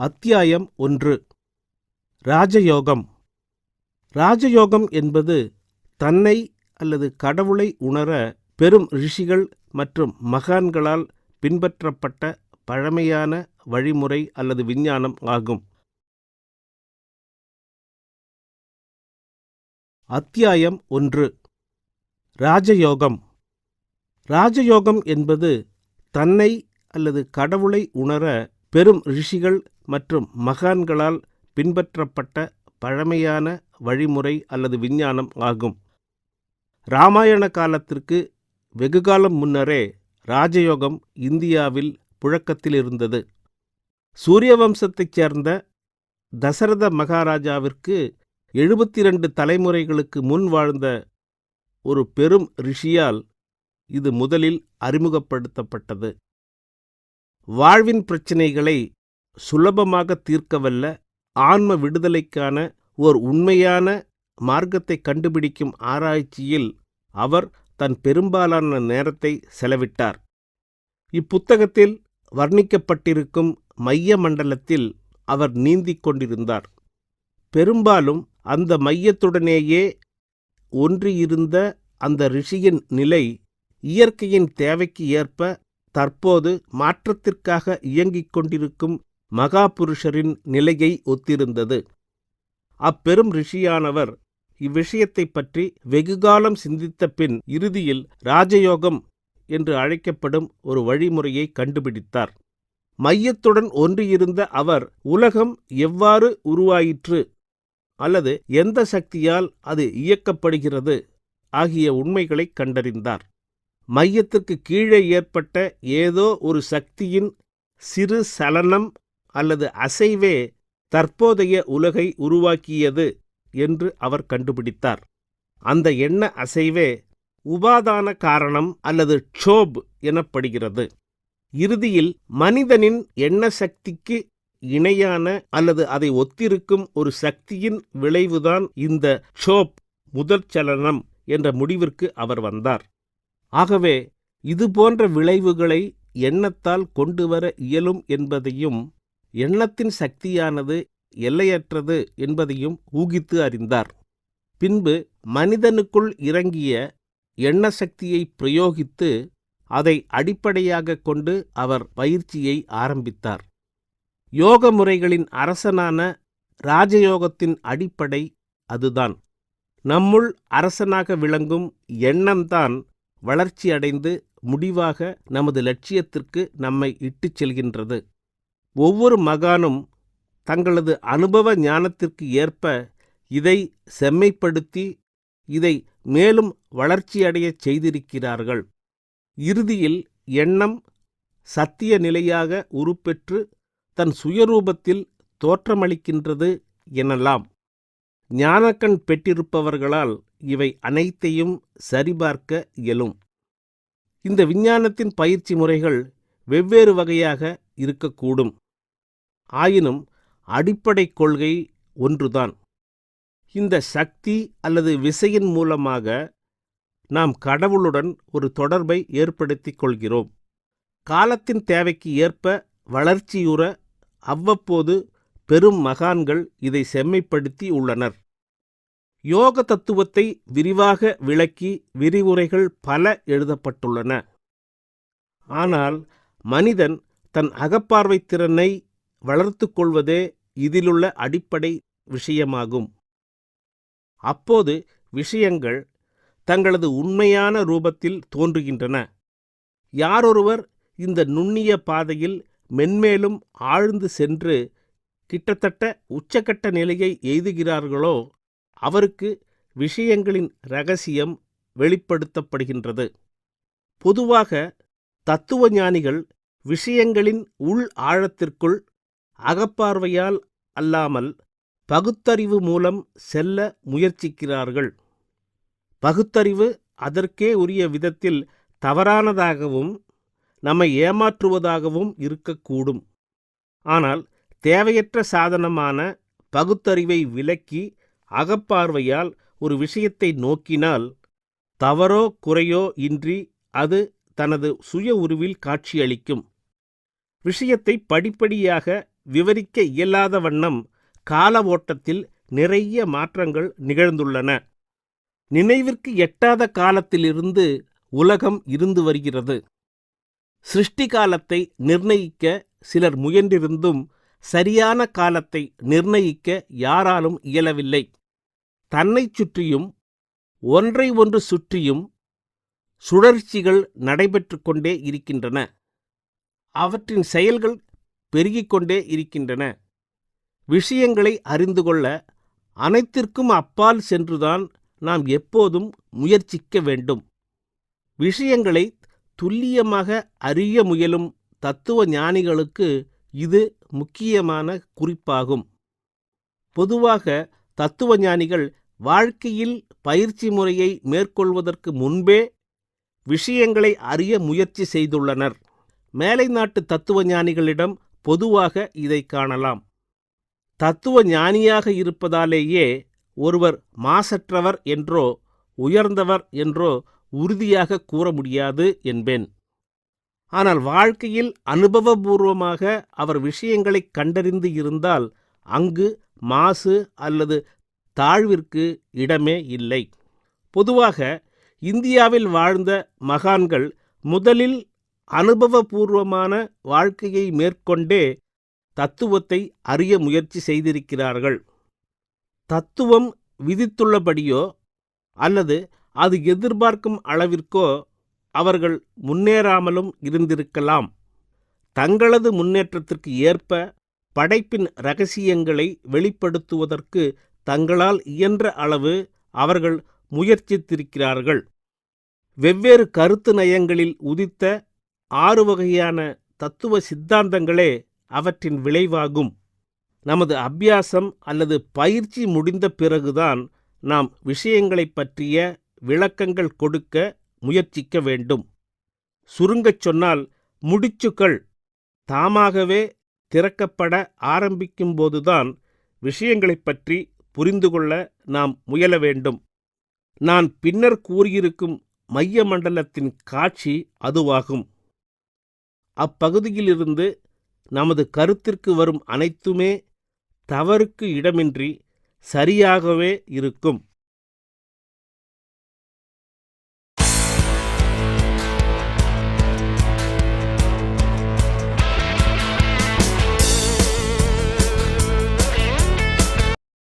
அத்தியாயம் ஒன்று. ராஜயோகம். ராஜயோகம் என்பது தன்னை அல்லது கடவுளை உணர பெரும் ரிஷிகள் மற்றும் மகான்களால் பின்பற்றப்பட்ட பழமையான வழிமுறை அல்லது விஞ்ஞானம் ஆகும். அத்தியாயம் ஒன்று. ராஜயோகம். ராஜயோகம் என்பது தன்னை அல்லது கடவுளை உணர பெரும் ரிஷிகள் மற்றும் மகான்களால் பின்பற்றப்பட்ட பழமையான வழிமுறை அல்லது விஞ்ஞானம் ஆகும். இராமாயண காலத்திற்கு வெகுகாலம் முன்னரே ராஜயோகம் இந்தியாவில் புழக்கத்தில் இருந்தது. சூரிய வம்சத்தைச் சேர்ந்த தசரத மகாராஜாவிற்கு எழுபத்தி ரெண்டு தலைமுறைகளுக்கு முன் வாழ்ந்த ஒரு பெரும் ரிஷியால் இது முதலில் அறிமுகப்படுத்தப்பட்டது. வாழ்வின் பிரச்சினைகளை சுலபமாக தீர்க்கவல்ல ஆன்ம விடுதலைக்கான ஓர் உண்மையான மார்க்கத்தை கண்டுபிடிக்கும் ஆராய்ச்சியில் அவர் தன் பெரும்பாலான நேரத்தை செலவிட்டார். இப்புத்தகத்தில் வர்ணிக்கப்பட்டிருக்கும் மைய மண்டலத்தில் அவர் நீந்திக் கொண்டிருந்தார். பெரும்பாலும் அந்த மையத்துடனேயே ஒன்றியிருந்த அந்த ரிஷியின் நிலை இயற்கையின் தேவைக்கு ஏற்ப தற்போது மாற்றத்திற்காக இயங்கிக் கொண்டிருக்கும் மகாபுருஷரின் நிலையை ஒத்திருந்தது. அப்பெரும் ரிஷியானவர் இவ்விஷயத்தைப் பற்றி வெகுகாலம் சிந்தித்த பின் இறுதியில் ராஜயோகம் என்று அழைக்கப்படும் ஒரு வழிமுறையை கண்டுபிடித்தார். மையத்துடன் ஒன்றியிருந்த அவர் உலகம் எவ்வாறு உருவாயிற்று அல்லது எந்த சக்தியால் அது இயக்கப்படுகிறது ஆகிய உண்மைகளை கண்டறிந்தார். மையத்திற்கு கீழே ஏற்பட்ட ஏதோ ஒரு சக்தியின் சிறு சலனம் அல்லது அசைவே தற்போதைய உலகை உருவாக்கியது என்று அவர் கண்டுபிடித்தார். அந்த எண்ண அசைவே உபாதான காரணம் அல்லது ட்சோப் எனப்படுகிறது. இறுதியில் மனிதனின் எண்ண சக்திக்கு இணையான அல்லது அதை ஒத்திருக்கும் ஒரு சக்தியின் விளைவுதான் இந்த ஷோப் முதற் சலனம் என்ற முடிவிற்கு அவர் வந்தார். ஆகவே இதுபோன்ற விளைவுகளை எண்ணத்தால் கொண்டு வர இயலும் என்பதையும் எண்ணத்தின் சக்தியானது எல்லையற்றது என்பதையும் ஊகித்து அறிந்தார். பின்பு மனிதனுக்குள் இறங்கிய எண்ண சக்தியை பிரயோகித்து அதை அடிப்படையாக கொண்டு அவர் பயிற்சியை ஆரம்பித்தார். யோக முறைகளின் அரசனான ராஜயோகத்தின் அடிப்படை அதுதான். நம்முள் அரசனாக விளங்கும் எண்ணம்தான் வளர்ச்சியடைந்து முடிவாக நமது லட்சியத்திற்கு நம்மை இட்டுச் செல்கின்றது. ஒவ்வொரு மகானும் தங்களது அனுபவ ஞானத்திற்கு ஏற்ப இதை செம்மைப்படுத்தி இதை மேலும் வளர்ச்சியடையச் செய்திருக்கிறார்கள். இறுதியில் எண்ணம் சத்திய நிலையாக உருப்பெற்று தன் சுயரூபத்தில் தோற்றமளிக்கின்றது எனலாம். ஞானக்கண் பெற்றிருப்பவர்களால் இவை அனைத்தையும் சரிபார்க்க இயலும். இந்த விஞ்ஞானத்தின் பயிற்சி முறைகள் வெவ்வேறு வகையாக இருக்கக்கூடும். ஆயினும் அடிப்படை கொள்கை ஒன்றுதான். இந்த சக்தி அல்லது விசையின் மூலமாக நாம் கடவுளுடன் ஒரு தொடர்பை ஏற்படுத்திக் கொள்கிறோம். காலத்தின் தேவைக்கு ஏற்ப வளர்ச்சியுற அவ்வப்போது பெரும் மகான்கள் இதை செம்மைப்படுத்தி உள்ளனர். யோக தத்துவத்தை விரிவாக விளக்கி விரிவுரைகள் பல எழுதப்பட்டுள்ளன. ஆனால் மனிதன் தன் அகப்பார்வை திறனை வளர்த்து கொள்வதே இதிலுள்ள அடிப்படை விஷயமாகும். அப்போது விஷயங்கள் தங்களது உண்மையான ரூபத்தில் தோன்றுகின்றன. யாரொருவர் இந்த நுண்ணிய பாதையில் மென்மேலும் ஆழ்ந்து சென்று கிட்டத்தட்ட உச்சக்கட்ட நிலையை எய்துகிறார்களோ அவருக்கு விஷயங்களின் ரகசியம் வெளிப்படுத்தப்படுகின்றது. பொதுவாக தத்துவ ஞானிகள் விஷயங்களின் உள் ஆழத்திற்குள் அகப்பார்வையால் அல்லாமல் பகுத்தறிவு மூலம் செல்ல முயற்சிக்கிறார்கள். பகுத்தறிவு அதற்கே உரிய விதத்தில் தவறானதாகவும் நம்மை ஏமாற்றுவதாகவும் இருக்கக்கூடும். ஆனால் தேவையற்ற சாதனமான பகுத்தறிவை விலக்கி அகப்பார்வையால் ஒரு விஷயத்தை நோக்கினால் தவறோ குறையோ இன்றி அது தனது சுய உருவில் காட்சியளிக்கும். விஷயத்தை படிப்படியாக விவரிக்க இயலாத வண்ணம் கால ஓட்டத்தில் நிறைய மாற்றங்கள் நிகழ்ந்துள்ளன. நினைவிற்கு எட்டாத காலத்திலிருந்து உலகம் இருந்து வருகிறது. சிருஷ்டி காலத்தை நிர்ணயிக்க சிலர் முயன்றிருந்தும் சரியான காலத்தை நிர்ணயிக்க யாராலும் இயலவில்லை. தன்னைச் சுற்றியும் ஒன்றை ஒன்று சுற்றியும் சுழற்சிகள் நடைபெற்று கொண்டே இருக்கின்றன. அவற்றின் செயல்கள் பெருகிக் கொண்டே இருக்கின்றன. விஷயங்களை அறிந்து கொள்ள அனைத்திற்கும் அப்பால் சென்றுதான் நாம் எப்போதும் முயற்சிக்க வேண்டும். விஷயங்களை துல்லியமாக அறிய முயலும் தத்துவ ஞானிகளுக்கு இது முக்கியமான குறிப்பாகும். பொதுவாக தத்துவ ஞானிகள் வாழ்க்கையில் பயிற்சி முறையை மேற்கொள்வதற்கு முன்பே விஷயங்களை அறிய முயற்சி செய்துள்ளனர். மேலை நாட்டு தத்துவ ஞானிகளிடம் பொதுவாக இதை காணலாம். தத்துவ ஞானியாக இருப்பதாலேயே ஒருவர் மாசற்றவர் என்றோ உயர்ந்தவர் என்றோ உறுதியாக கூற முடியாது என்பேன். ஆனால் வாழ்க்கையில் அனுபவபூர்வமாக அவர் விஷயங்களை கண்டறிந்து இருந்தால் அங்கு மாசு அல்லது தாழ்விற்கு இடமே இல்லை. பொதுவாக இந்தியாவில் வாழ்ந்த மகான்கள் முதலில் அனுபவபூர்வமான வாழ்க்கையை மேற்கொண்டே தத்துவத்தை அறிய முயற்சி செய்திருக்கிறார்கள். தத்துவம் விதித்துள்ளபடியோ அல்லது அது எதிர்பார்க்கும் அளவிற்கோ அவர்கள் முன்னேறாமலும் இருந்திருக்கலாம். தங்களது முன்னேற்றத்திற்கு ஏற்ப படைப்பின் ரகசியங்களை வெளிப்படுத்துவதற்கு தங்களால் இயன்ற அளவு அவர்கள் முயற்சித்திருக்கிறார்கள். வெவ்வேறு கருத்து நயங்களில் உதித்த ஆறு வகையான தத்துவ சித்தாந்தங்களே அவற்றின் விளைவாகும். நமது அபியாசம் அல்லது பயிற்சி முடிந்த பிறகுதான் நாம் விஷயங்களைப் பற்றிய விளக்கங்கள் கொடுக்க முயற்சிக்க வேண்டும். சுருங்கச் சொன்னால் முடிச்சுக்கள் தாமாகவே திறக்கப்பட ஆரம்பிக்கும்போதுதான் விஷயங்களைப் பற்றி புரிந்து கொள்ள நாம் முயல வேண்டும். நான் பின்னர் கூறியிருக்கும் மைய மண்டலத்தின் காட்சி அதுவாகும். அப்பகுதியிலிருந்து நமது கருத்திற்கு வரும் அனைத்துமே தவறுக்கு இடமின்றி சரியாகவே இருக்கும்.